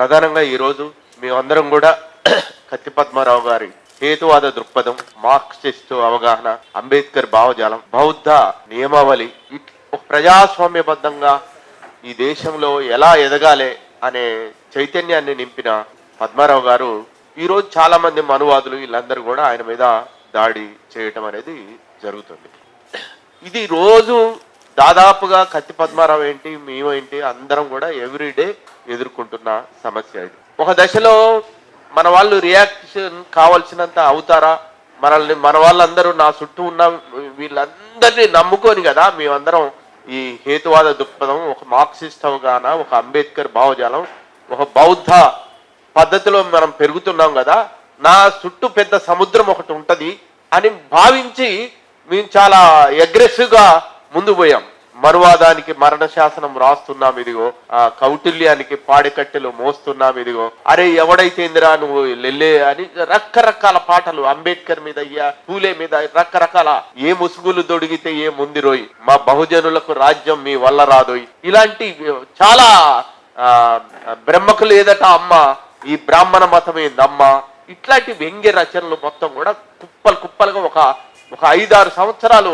ప్రధానంగా ఈరోజు మేమందరం కూడా కత్తి పద్మారావు గారి హేతువాద దృక్పథం మార్క్సిస్ట్ అవగాహన అంబేద్కర్ భావజాలం బౌద్ధ నియమావళి ఇట్- ఒక ప్రజాస్వామ్యబద్ధంగా ఈ దేశంలో ఎలా ఎదగాలి అనే చైతన్యాన్ని నింపిన పద్మారావు గారు ఈరోజు చాలా మంది మనువాదులు వీళ్ళందరూ కూడా ఆయన మీద దాడి చేయటం అనేది జరుగుతుంది. ఇది రోజు దాదాపుగా కత్తి పద్మారావు ఏంటి మేము ఏంటి అందరం కూడా ఎవ్రీడే ఎదుర్కొంటున్న సమస్య ఇది. ఒక దశలో మన వాళ్ళు రియాక్షన్ కావాల్సినంత అవుతారా? మనల్ని మన వాళ్ళందరూ నా చుట్టూ ఉన్న వీళ్ళందరినీ నమ్ముకొని కదా మేమందరం ఈ హేతువాద దృక్పథం ఒక మార్క్సిస్ట్ అవగాహన ఒక అంబేద్కర్ భావజాలం ఒక బౌద్ధ పద్ధతిలో మనం పెరుగుతున్నాం కదా నా చుట్టూ పెద్ద సముద్రం ఒకటి ఉంటుంది అని భావించి మేము చాలా అగ్రెసివ్గా ముందు పోయాం. మరువాదానికి మరణ శాసనం రాస్తున్నాం ఇదిగో. ఆ కౌటిల్యానికి పాడికట్టెలు మోస్తున్నాం ఇదిగో. అరే ఎవడైతే ఇందిరా నువ్వు లెల్లే అని రకరకాల పాటలు అంబేద్కర్ మీద అయ్యా పూలే మీద రకరకాల ఏ ముసుగులు దొడిగితే ఏ ముందిరోయి మా బహుజనులకు రాజ్యం మీ వల్ల రాదోయ్. ఇలాంటి చాలా ఆ బ్రహ్మకు లేదట అమ్మ ఈ బ్రాహ్మణ మతం ఏందమ్మ? ఇట్లాంటి వ్యంగ్య రచనలు మొత్తం కూడా కుప్పలు కుప్పలుగా ఒక ఒక ఐదారు సంవత్సరాలు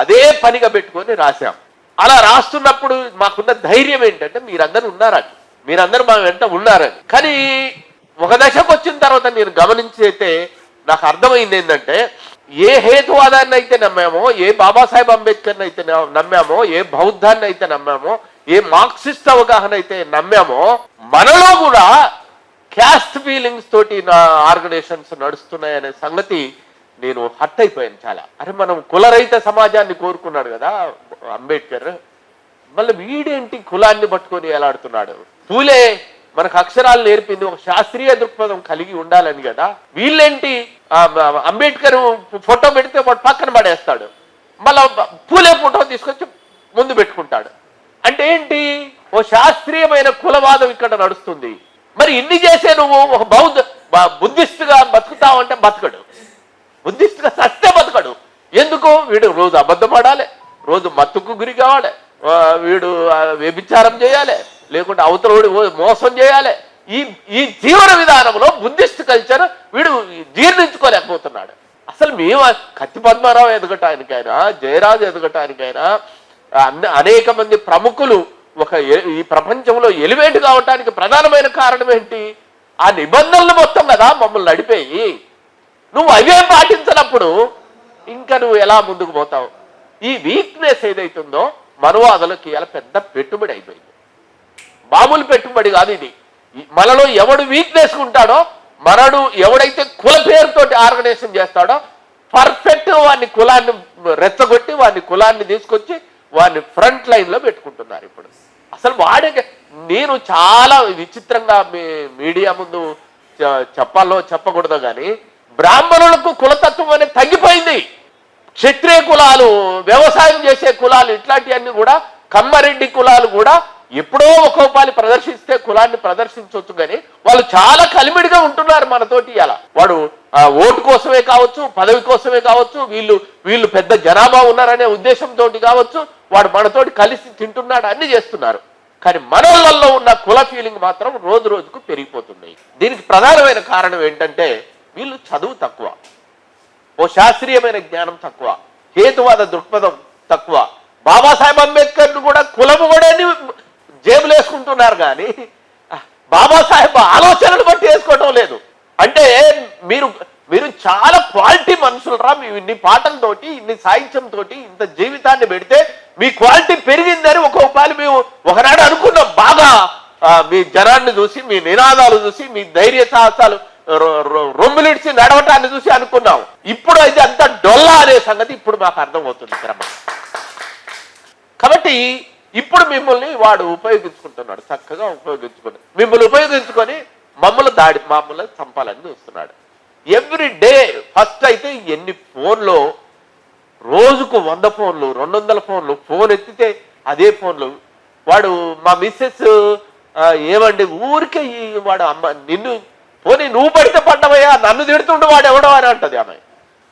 అదే పనిగా పెట్టుకొని రాశాం. అలా రాస్తున్నప్పుడు మాకున్న ధైర్యం ఏంటంటే మీరందరూ ఉన్నారని మీరందరూ మా వెంట ఉన్నారని. కానీ ఒక దశకు వచ్చిన తర్వాత నేను గమనించైతే నాకు అర్థమైంది ఏంటంటే ఏ హేతువాదాన్ని అయితే నమ్మామో ఏ బాబాసాహెబ్ అంబేద్కర్ని అయితే నమ్మామో ఏ బౌద్ధాన్ని అయితే నమ్మామో ఏ మార్క్సిస్ట్ అవగాహన అయితే నమ్మామో మనలో కూడా క్యాస్ట్ ఫీలింగ్స్ తోటి నా ఆర్గనైజేషన్స్ నడుస్తున్నాయనే సంగతి నేను హట్ అయిపోయాను చాలా. అరే మనం కులరహిత సమాజాన్ని కోరుకున్నాడు కదా అంబేద్కర్. మళ్ళీ వీడేంటి కులాన్ని పట్టుకొని ఎలాడుతున్నాడు పూలే మనకు అక్షరాలు నేర్పింది ఒక శాస్త్రీయ దృక్పథం కలిగి ఉండాలని కదా. వీళ్ళేంటి? అంబేద్కర్ ఫోటో పెడితే వాడు పక్కన పడేస్తాడు. మళ్ళా పూలే ఫోటో తీసుకొచ్చి ముందు పెట్టుకుంటాడు. అంటే ఏంటి? ఓ శాస్త్రీయమైన కులవాదం ఇక్కడ నడుస్తుంది. మరి ఇన్ని చేసే నువ్వు ఒక బౌద్ధ బుద్ధిస్టుగా ఎందుకు? వీడు రోజు అబద్ధపడాలి. రోజు మత్తుకు గురి కావాలి. వీడు వ్యభిచారం చేయాలి. లేకుంటే అవతలవాడు మోసం చేయాలి. ఈ ఈ జీవన విధానంలో బుద్ధిస్ట్ కల్చర్ వీడు జీర్ణించుకోలేకపోతున్నాడు. అసలు మేము కత్తి పద్మారావు ఎదగటానికైనా జయరాజు ఎదగటానికైనా అనేక మంది ప్రముఖులు ఒక ఈ ప్రపంచంలో ఎలివేట్ కావటానికి ప్రధానమైన కారణం ఏంటి? ఆ నిబంధనలు మొత్తం కదా మమ్మల్ని నడిపేయి. నువ్వు అవే పాటించినప్పుడు ఇంకా నువ్వు ఎలా ముందుకు పోతావు? ఈ వీక్నెస్ ఏదైతుందో మనువాదులకి ఇలా పెద్ద పెట్టుబడి అయిపోయింది. మామూలు పెట్టుబడి కాదు ఇది. మనలో ఎవడు వీక్నెస్ ఉంటాడో మనడు ఎవడైతే కుల పేరుతోటి ఆర్గనైజేషన్ చేస్తాడో పర్ఫెక్ట్ వాడిని కులాన్ని రెచ్చగొట్టి వాడిని కులాన్ని తీసుకొచ్చి వాడిని ఫ్రంట్ లైన్లో పెట్టుకుంటున్నారు ఇప్పుడు. అసలు వాడే నేను చాలా విచిత్రంగా మీ మీడియా ముందు చెప్పాలో చెప్పకూడదు కానీ బ్రాహ్మణులకు కులతత్వం అనేది తగ్గిపోయింది. క్షత్రియ కులాలు వ్యవసాయం చేసే కులాలు ఇట్లాంటివన్నీ కూడా కమ్మరెడ్డి కులాలు కూడా ఎప్పుడో ఒక్కోపాలి ప్రదర్శిస్తే కులాన్ని ప్రదర్శించవచ్చు కానీ వాళ్ళు చాలా కలిమిడిగా ఉంటున్నారు మనతోటి ఇలా వాడు ఆ, ఓటు కోసమే కావచ్చు పదవి కోసమే కావచ్చు వీళ్ళు వీళ్ళు పెద్ద జనాభా ఉన్నారనే ఉద్దేశంతో కావచ్చు వాడు మనతోటి కలిసి తింటున్నాడు అన్ని చేస్తున్నారు. కానీ మనోళ్ళల్లో ఉన్న కుల ఫీలింగ్ మాత్రం రోజు రోజుకు పెరిగిపోతున్నాయి. దీనికి ప్రధానమైన కారణం ఏంటంటే వీళ్ళు చదువు తక్కువ. ఓ శాస్త్రీయమైన జ్ఞానం తక్కువ హేతువాద దృక్పథం తక్కువ. బాబాసాహెబ్ అంబేద్కర్ను కూడా కులము కూడా జేబులేసుకుంటున్నారు కానీ బాబాసాహెబ్ ఆలోచనలు బట్టి వేసుకోవటం లేదు. అంటే మీరు మీరు చాలా క్వాలిటీ మనుషులు రా మీ ఇన్ని పాటలతోటి ఇన్ని సాహిత్యంతో ఇంత జీవితాన్ని పెడితే మీ క్వాలిటీ పెరిగిందని ఒక్కొక్కసారి మేము ఒకనాడు అనుకున్నాం. బాగా మీ జనాన్ని చూసి మీ నినాదాలు చూసి మీ ధైర్య సాహసాలు రొమ్ములిడిచి నడవటాన్ని చూసి అనుకున్నాం. ఇప్పుడు అయితే అంత డొల్లా అనే సంగతి ఇప్పుడు మాకు అర్థమవుతుంది క్రమ. కాబట్టి ఇప్పుడు మిమ్మల్ని వాడు ఉపయోగించుకుంటున్నాడు. చక్కగా ఉపయోగించుకొని మిమ్మల్ని ఉపయోగించుకొని మమ్మల్ని దాడి మమ్మల్ని చంపాలని చూస్తున్నాడు. ఎవ్రీ డే ఫస్ట్ అయితే ఎన్ని ఫోన్లో? రోజుకు వంద ఫోన్లు రెండు వందల ఫోన్లు ఫోన్ ఎత్తితే అదే ఫోన్లు. వాడు మా మిస్సెస్ ఏమండి? ఊరికే వాడు అమ్మ నిన్ను పోనీ నువ్వు పడితే పడ్డవయ్యా నన్ను తిడుతుండు వాడు ఎవడో అని అంటది ఆమె.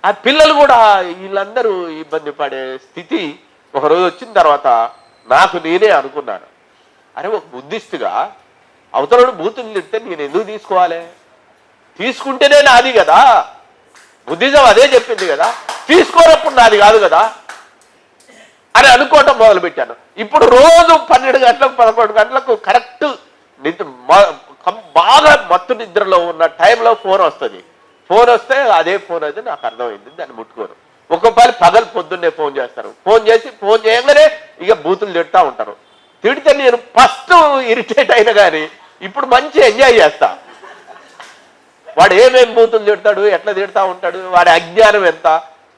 ఆ పిల్లలు కూడా వీళ్ళందరూ ఇబ్బంది పడే స్థితి ఒకరోజు వచ్చిన తర్వాత నాకు నేనే అనుకున్నాను. అరే ఒక బుద్ధిస్తుగా అవతలను బూతులు తిడితే నేను ఎందుకు తీసుకోవాలి? తీసుకుంటేనే నాది కదా. బుద్ధిజం అదే చెప్పింది కదా. తీసుకోనప్పుడు నాది కాదు కదా అని అనుకోవటం మొదలుపెట్టాను. ఇప్పుడు రోజు పన్నెండు గంటలకు పదకొండు గంటలకు కరెక్ట్ నిద్ర బాగా మత్తు నిద్రలో ఉన్న టైంలో ఫోన్ వస్తుంది. ఫోన్ వస్తే అదే ఫోన్ అయితే నాకు అర్థమైంది దాన్ని ముట్టుకోరు. ఒక్కొక్కరు పగలు పొద్దున్నే ఫోన్ చేస్తారు. ఫోన్ చేసి ఫోన్ చేయగానే ఇక బూతులు తిడతా ఉంటారు. తిడితే నేను ఫస్ట్ ఇరిటేట్ అయినా కానీ ఇప్పుడు మంచి ఎంజాయ్ చేస్తా. వాడు ఏమేం బూతులు తిడతాడు ఎట్లా తిడతా ఉంటాడు వాడి అజ్ఞానం ఎంత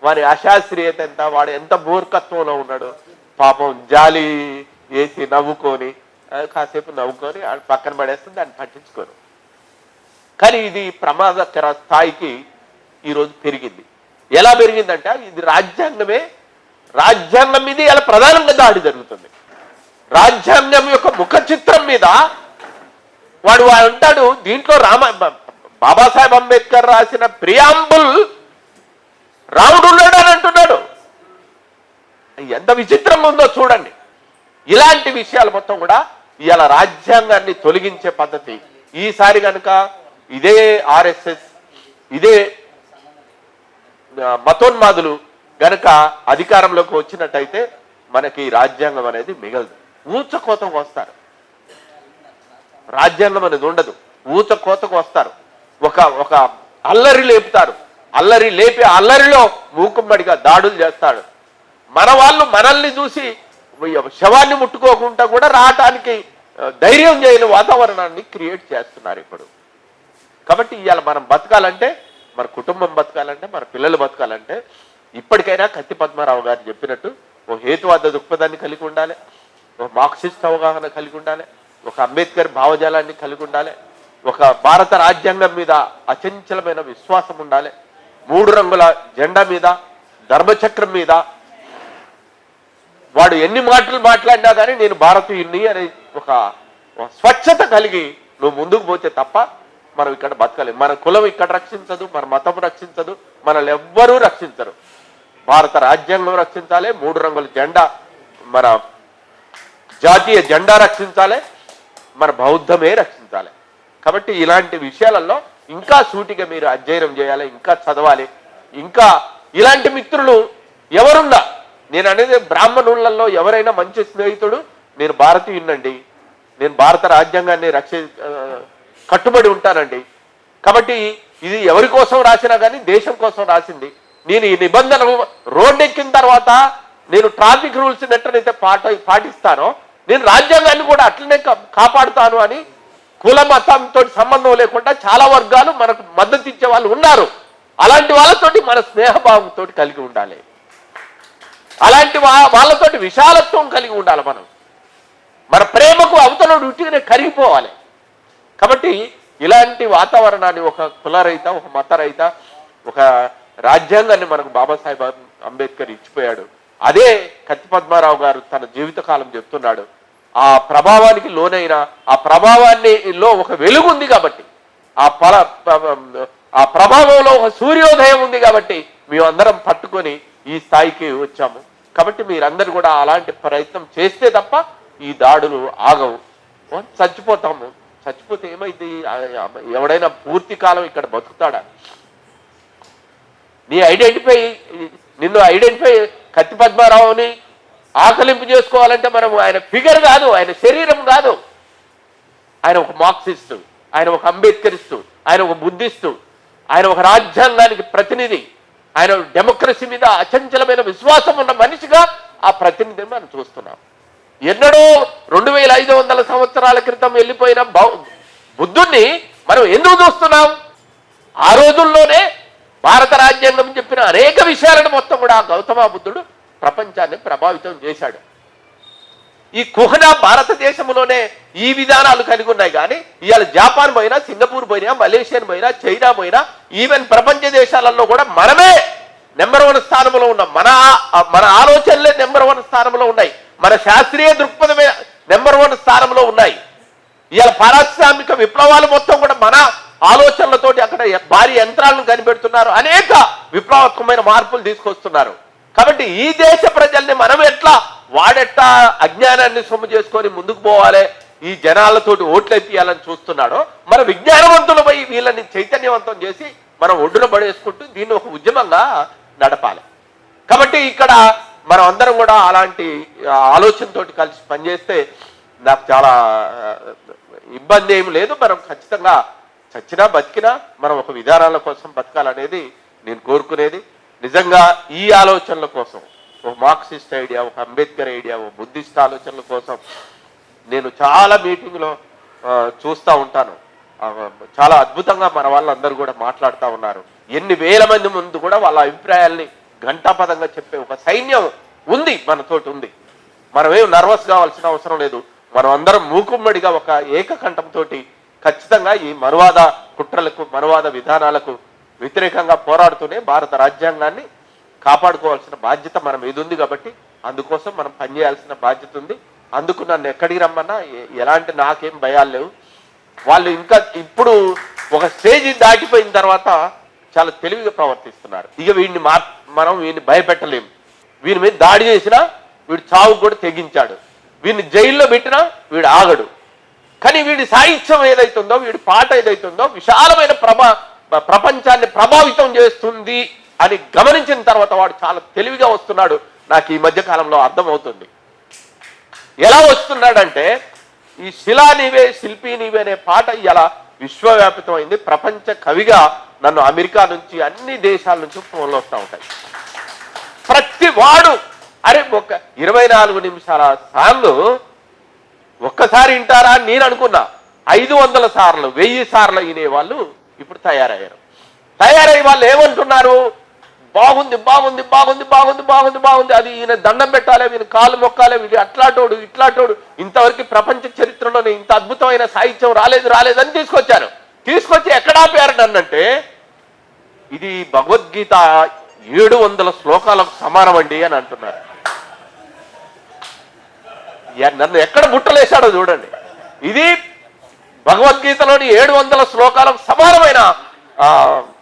వాడి అశాస్త్రీయత ఎంత వాడు ఎంత మూర్ఖత్వంలో ఉన్నాడు. పాపం జాలి వేసి నవ్వుకొని కాసేపు నవ్వుకొని ఆ పక్కన పడేస్తుంది దాన్ని పట్టించుకోరు. కానీ ఇది ప్రమాదకర స్థాయికి ఈరోజు పెరిగింది. ఎలా పెరిగిందంటే ఇది రాజ్యాంగమే రాజ్యాంగం మీద ఇలా ప్రధానంగా దాడి జరుగుతుంది. రాజ్యాంగం యొక్క ముఖ చిత్రం మీద వాడు వాడు అంటాడు దీంట్లో రామ బాబాసాహెబ్ అంబేద్కర్ రాసిన ప్రియాంబుల్ రాముడు ఉన్నాడు అని అంటున్నాడు. ఎంత విచిత్రంగా ఉందో చూడండి. ఇలాంటి విషయాలు మొత్తం కూడా ఇవాళ రాజ్యాంగాన్ని తొలగించే పద్ధతి. ఈసారి కనుక ఇదే ఆర్ఎస్ఎస్ ఇదే మతోన్మాదులు గనక అధికారంలోకి వచ్చినట్టయితే మనకి ఈ రాజ్యాంగం అనేది మిగలదు. ఊచకోతకు వస్తారు. రాజ్యాంగం అనేది ఉండదు. ఊచకోతకు వస్తారు. ఒక ఒక అల్లరి లేపుతారు. అల్లరి లేపి అల్లరిలో మూకుమ్మడిగా దాడులు చేస్తాడు మన వాళ్ళు మనల్ని చూసి శవాన్ని ముట్టుకోకుండా కూడా రావటానికి ధైర్యం చేయని వాతావరణాన్ని క్రియేట్ చేస్తున్నారు ఇప్పుడు. కాబట్టి ఇవాళ మనం బతకాలంటే మన కుటుంబం బతకాలంటే మన పిల్లలు బతకాలంటే ఇప్పటికైనా కత్తి పద్మారావు గారు చెప్పినట్టు ఓ హేతువాద దృక్పథాన్ని కలిగి ఉండాలి ఒక మార్క్సిస్ట్ అవగాహన కలిగి ఉండాలి ఒక అంబేద్కర్ భావజాలాన్ని కలిగి ఉండాలి ఒక భారత రాజ్యాంగం మీద అచంచలమైన విశ్వాసం ఉండాలి మూడు రంగుల జెండా మీద ధర్మచక్రం మీద వాడు ఎన్ని మాటలు మాట్లాడినా కానీ నేను భారతీయుణ్ణి అనే ఒక ఒక స్వచ్ఛత కలిగి నువ్వు ముందుకు పోతే తప్ప మనం ఇక్కడ బతకలేము మన కులం ఇక్కడ రక్షించదు మన మతం రక్షించదు మనల్ని ఎవ్వరూ రక్షించరు. భారత రాజ్యాంగం రక్షించాలి మూడు రంగుల జెండా మన జాతీయ జెండా రక్షించాలి మన బౌద్ధమే రక్షించాలి. కాబట్టి ఇలాంటి విషయాలలో ఇంకా సూటిగా మీరు అధ్యయనం చేయాలి ఇంకా చదవాలి ఇంకా ఇలాంటి మిత్రులు ఎవరున్నా నేను అనేది బ్రాహ్మణులలో ఎవరైనా మంచి స్నేహితుడు నేను భారతీయునండి నేను భారత రాజ్యాంగాన్ని రక్ష కట్టుబడి ఉంటానండి. కాబట్టి ఇది ఎవరి కోసం రాసినా కానీ దేశం కోసం రాసింది. నేను ఈ నిబంధన రోడ్డు ఎక్కిన తర్వాత నేను ట్రాఫిక్ రూల్స్ ఎట్లనైతే పాట పాటిస్తానో నేను రాజ్యాంగాన్ని కూడా అట్లనే కా- కాపాడుతాను అని కుల మతంతో సంబంధం లేకుండా చాలా వర్గాలు మనకు మద్దతు ఇచ్చే వాళ్ళు ఉన్నారు. అలాంటి వాళ్ళతోటి మన స్నేహభావంతో కలిగి ఉండాలి. అలాంటి వా- వాళ్ళతోటి విశాలత్వం కలిగి ఉండాలి మనం. మన ప్రేమకు అవతలడు ఉట్టిగానే కరిగిపోవాలి. కాబట్టి ఇలాంటి వాతావరణాన్ని ఒక కులరహిత ఒక మతరహిత ఒక రాజ్యాంగాన్ని మనకు బాబాసాహెబ్ అంబేద్కర్ ఇచ్చిపోయాడు. అదే కత్తి పద్మారావు గారు తన జీవితకాలం చెప్తున్నాడు. ఆ ప్రభావానికి లోనైన ఆ ప్రభావాన్ని లో ఒక వెలుగు ఉంది కాబట్టి ఆ పల ఆ ప్రభావంలో ఒక సూర్యోదయం ఉంది కాబట్టి మేమందరం పట్టుకొని ఈ స్థాయికి వచ్చాము. కాబట్టి మీరందరూ కూడా అలాంటి ప్రయత్నం చేస్తే తప్ప ఈ దాడులు ఆగవు. చచ్చిపోతాము చచ్చిపోతే ఏమైంది? ఎవడైనా పూర్తి కాలం ఇక్కడ బతుకుతాడా? నీ ఐడెంటిఫై నిన్ను ఐడెంటిఫై కత్తి పద్మారావుని ఆకలింపు చేసుకోవాలంటే మనం ఆయన ఫిగర్ కాదు ఆయన శరీరం కాదు. ఆయన ఒక మార్క్సిస్టు ఆయన ఒక అంబేద్కరిస్టు ఆయన ఒక బుద్ధిస్టు ఆయన ఒక రాజ్యాంగానికి ప్రతినిధి. ఆయన డెమోక్రసీ మీద అచంచలమైన విశ్వాసం ఉన్న మనిషిగా ఆ ప్రతినిధిని మనం చూస్తున్నాం. ఎన్నడో రెండు వేల ఐదు వందల సంవత్సరాల క్రితం వెళ్ళిపోయిన బుద్ధుణ్ణి మనం ఎందుకు చూస్తున్నాం? ఆ రోజుల్లోనే భారత రాజ్యాంగం చెప్పిన అనేక విషయాలను మొత్తం కూడా గౌతమ బుద్ధుడు ప్రపంచాన్ని ప్రభావితం చేశాడు. ఈ కుహన భారతదేశంలోనే ఈ విధానాలు కలిగి ఉన్నాయి కానీ ఇవాళ జపాన్ పోయినా సింగపూర్ పోయినా మలేషియన్ పోయినా చైనా పోయినా ఈవెన్ ప్రపంచ దేశాలలో కూడా మనమే నెంబర్ వన్ స్థానంలో ఉన్నాం. మన మన ఆలోచనలే నెంబర్ వన్ స్థానంలో ఉన్నాయి. మన శాస్త్రీయ దృక్పథమే నెంబర్ వన్ స్థానంలో ఉన్నాయి. ఇవాళ పారిశ్రామిక విప్లవాలు మొత్తం కూడా మన ఆలోచనలతోటి అక్కడ భారీ యంత్రాలను కనిపెడుతున్నారు. అనేక విప్లవాత్మకమైన మార్పులు తీసుకొస్తున్నారు. కాబట్టి ఈ దేశ ప్రజల్ని మనం ఎట్లా వాడెట్లా అజ్ఞానాన్ని సొమ్ము చేసుకొని ముందుకు పోవాలి? ఈ జనాలతోటి ఓట్లు ఎత్తియాలని చూస్తున్నాడో మన విజ్ఞానవంతులపై వీళ్ళని చైతన్యవంతం చేసి మనం ఒడ్డున పడేసుకుంటూ దీన్ని ఒక ఉద్యమంగా నడపాలి. కాబట్టి ఇక్కడ మనం అందరం కూడా అలాంటి ఆలోచనతో కలిసి పనిచేస్తే నాకు చాలా ఇబ్బంది ఏమి లేదు. మనం ఖచ్చితంగా చచ్చినా బతికినా మనం ఒక విధానాల కోసం బతకాలనేది నేను కోరుకునేది. నిజంగా ఈ ఆలోచనల కోసం ఒక మార్క్సిస్ట్ ఐడియా ఒక అంబేద్కర్ ఐడియా ఒక బుద్ధిస్ట్ ఆలోచనల కోసం నేను చాలా మీటింగ్లో చూస్తూ ఉంటాను. చాలా అద్భుతంగా మన వాళ్ళందరూ కూడా మాట్లాడుతూ ఉన్నారు. ఎన్ని వేల మంది ముందు కూడా వాళ్ళ అభిప్రాయాల్ని ఘంటాపదంగా చెప్పే ఒక సైన్యం ఉంది మనతోటి ఉంది. మనమేం నర్వస్ కావాల్సిన అవసరం లేదు. మనం అందరం మూకుమ్మడిగా ఒక ఏకకంఠంతో ఖచ్చితంగా ఈ మనువాద కుట్రలకు మనువాద విధానాలకు వ్యతిరేకంగా పోరాడుతూనే భారత రాజ్యాంగాన్ని కాపాడుకోవాల్సిన బాధ్యత మన మీద ఉంది కాబట్టి అందుకోసం మనం పనిచేయాల్సిన బాధ్యత ఉంది. అందుకు నన్ను ఎక్కడికి రమ్మన్నా ఎలాంటి నాకేం భయాలు లేవు. వాళ్ళు ఇంకా ఇప్పుడు ఒక స్టేజ్ దాటిపోయిన తర్వాత చాలా తెలివిగా ప్రవర్తిస్తున్నారు. ఇక వీడిని మార్ మనం వీడిని భయపెట్టలేము. వీని మీద దాడి చేసినా వీడు చావు కూడా తెగించాడు. వీడిని జైల్లో పెట్టినా వీడు ఆగడు. కానీ వీడి సాహిత్యం ఏదైతుందో వీడి పాట ఏదైతుందో విశాలమైన ప్రభా ప్రపంచాన్ని ప్రభావితం చేస్తుంది అని గమనించిన తర్వాత వాడు చాలా తెలివిగా వస్తున్నాడు. నాకు ఈ మధ్య కాలంలో అర్థమవుతుంది. ఎలా వస్తున్నాడంటే ఈ శిలా నీవే శిల్పి నీవే అనే పాట ఇలా విశ్వవ్యాపితమైంది. ప్రపంచ కవిగా నన్ను అమెరికా నుంచి అన్ని దేశాల నుంచి ఫోన్లు వస్తూ ఉంటాయి. ప్రతి వాడు అరే ఒక ఇరవై నాలుగు నిమిషాల సార్లు ఒక్కసారి వింటారా అని నేను అనుకున్నా. ఐదు వందల సార్లు వెయ్యి సార్లు వినేవాళ్ళు ఇప్పుడు తయారయ్యారు. తయారయ్యే వాళ్ళు ఏమంటున్నారు? బాగుంది బాగుంది బాగుంది బాగుంది బాగుంది బాగుంది. అది ఈయన దండం పెట్టాలి వీని కాలు మొక్కాలి వీడు అట్లాటోడు ఇట్లాటోడు. ఇంతవరకు ప్రపంచ చరిత్రలోనే ఇంత అద్భుతమైన సాహిత్యం రాలేదు రాలేదని తీసుకొచ్చారు తీసుకొచ్చి ఎక్కడ ఆపారు నన్నంటే ఇది భగవద్గీత ఏడు వందల శ్లోకాలకు సమానం అండి అని అంటున్నారు. నన్ను ఎక్కడ బుట్టలేశాడో చూడండి. ఇది భగవద్గీతలోని ఏడు వందల శ్లోకాలకు సమానమైన ఆ,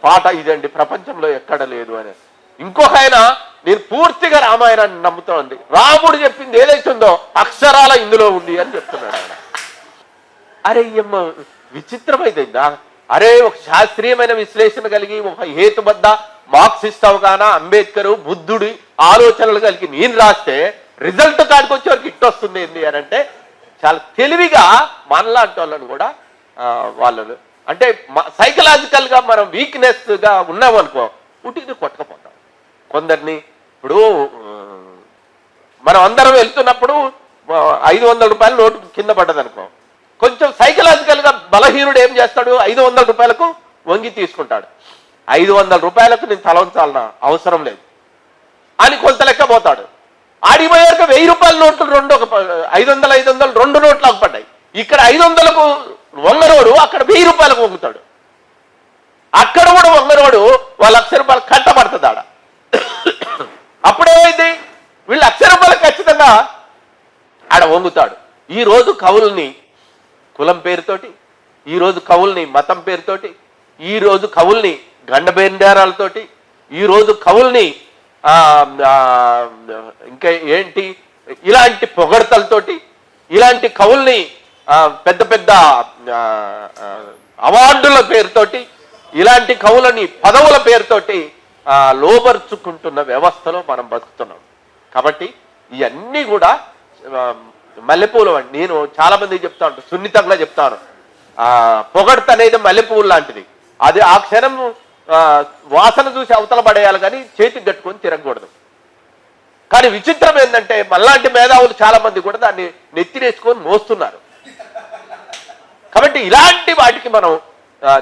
పాట ఇదండి ప్రపంచంలో ఎక్కడ లేదు అని. ఇంకొక ఆయన నేను పూర్తిగా రామాయణాన్ని నమ్ముతానండి. రాముడు చెప్పింది ఏదైతుందో అక్షరాల ఇందులో ఉంది అని చెప్తున్నాడు ఆయన. అరే అమ్మ విచిత్రమైందా అరే ఒక శాస్త్రీయమైన విశ్లేషణ కలిగి ఒక హేతుబద్ధ మార్క్సిస్ట్ అవగాహన అంబేద్కర్ బుద్ధుడి ఆలోచనలు కలిగి నేను రాస్తే రిజల్ట్ కాడికి వచ్చేవరకు ఇట్ వస్తుంది ఏంటి అని అంటే చాలా తెలివిగా మనలాంటి వాళ్ళని కూడా వాళ్ళు అంటే సైకలాజికల్గా మనం వీక్నెస్గా ఉన్నామనుకో ఉన్నాం అనుకో ఉటికి కొట్టకపోతాం. కొందరిని ఇప్పుడు మనం అందరం వెళ్తున్నప్పుడు ఐదు వందల రూపాయలు నోటు కింద పడ్డది అనుకో కొంచెం సైకలాజికల్గా బలహీనుడు ఏం చేస్తాడు? ఐదు వందల రూపాయలకు వంగి తీసుకుంటాడు. ఐదు వందల రూపాయలకు నేను తలవంచాలనా అవసరం లేదు అని కొంత లెక్క పోతాడు. ఆడిపోయాక వెయ్యి రూపాయల నోట్లు రెండు ఒక ఐదు వందల ఐదు వందలు రెండు నోట్లు పడ్డాయి. ఇక్కడ ఐదు వందలకు వంగరోడు అక్కడ వెయ్యి రూపాయలకు వంగుతాడు. అక్కడ కూడా వంగరోడు వాళ్ళ లక్ష రూపాయలు కట్టబడుతుంది ఆడ అప్పుడేమైంది? వీళ్ళు లక్ష రూపాయలు ఖచ్చితంగా ఆడ వంగుతాడు. ఈ రోజు కవుల్ని కులం పేరుతోటి ఈ రోజు కవుల్ని మతం పేరుతోటి ఈ రోజు కవుల్ని గండబేండారాలతోటి ఈ రోజు కవుల్ని ఆ, ఇంకా ఏంటి? ఇలాంటి పొగడతలతోటి ఇలాంటి కవుల్ని పెద్ద పెద్ద అవార్డుల పేరుతోటి ఇలాంటి కవులని పదవుల పేరుతోటి లోబర్చుకుంటున్న వ్యవస్థలో మనం బతుకుతున్నాం కాబట్టి ఇవన్నీ కూడా మల్లెపూలు అండి. నేను చాలా మందికి చెప్తా ఉంటాను సున్నితంగా చెప్తాను. పొగడత పొగడ్త అనేది మల్లెపూలు లాంటిది. అది ఆ క్షణం వాసన చూసి అవతల పడేయాలి కానీ చేతికి కట్టుకొని తిరగకూడదు. కానీ విచిత్రం ఏంటంటే మళ్ళాంటి మేధావులు చాలా మంది కూడా దాన్ని నెత్తినేసుకొని మోస్తున్నారు. కాబట్టి ఇలాంటి వాటికి మనం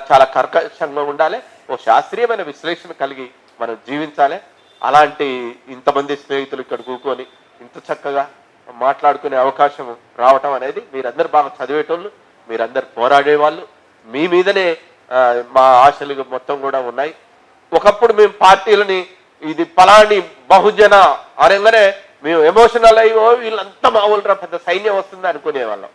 చాలా కర్కశంగా ఉండాలి. ఓ శాస్త్రీయమైన విశ్లేషణ కలిగి మనం జీవించాలి. అలాంటి ఇంతమంది స్నేహితులు ఇక్కడ కూకొని ఇంత చక్కగా మాట్లాడుకునే అవకాశం రావటం అనేది మీరందరూ బాగా చదివేటోళ్ళు మీరందరు పోరాడేవాళ్ళు. మీ మీదనే మా ఆశలు మొత్తం కూడా ఉన్నాయి. ఒకప్పుడు మేము పార్టీలని ఇది పలాని బహుజన అనగానే మేము ఎమోషనల్ అయ్యో వీళ్ళంతా మామూలురా పెద్ద సైన్యం వస్తుంది అనుకునేవాళ్ళం.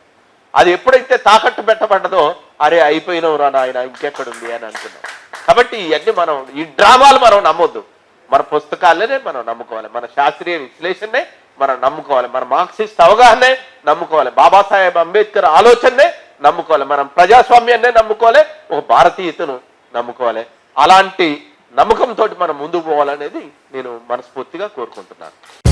అది ఎప్పుడైతే తాకట్టు పెట్టబడ్డదో అరే అయిపోయినావు రా నాయన ఇంకెక్కడుంది అని అనుకున్నాం. కాబట్టి ఇవన్నీ మనం ఈ డ్రామాలు మనం నమ్మొద్దు. మన పుస్తకాలనే మనం నమ్ముకోవాలి. మన శాస్త్రీయ విశ్లేషణనే మనం నమ్ముకోవాలి. మన మార్క్సిస్ట్ అవగాహనే నమ్ముకోవాలి. బాబాసాహెబ్ అంబేద్కర్ ఆలోచననే నమ్ముకోవాలి. మనం ప్రజాస్వామ్యాన్నే నమ్ముకోవాలి. ఒక భారతీయతను నమ్ముకోవాలి. అలాంటి నమ్మకంతో మనం ముందుకు పోవాలనేది నేను మనస్ఫూర్తిగా కోరుకుంటున్నాను.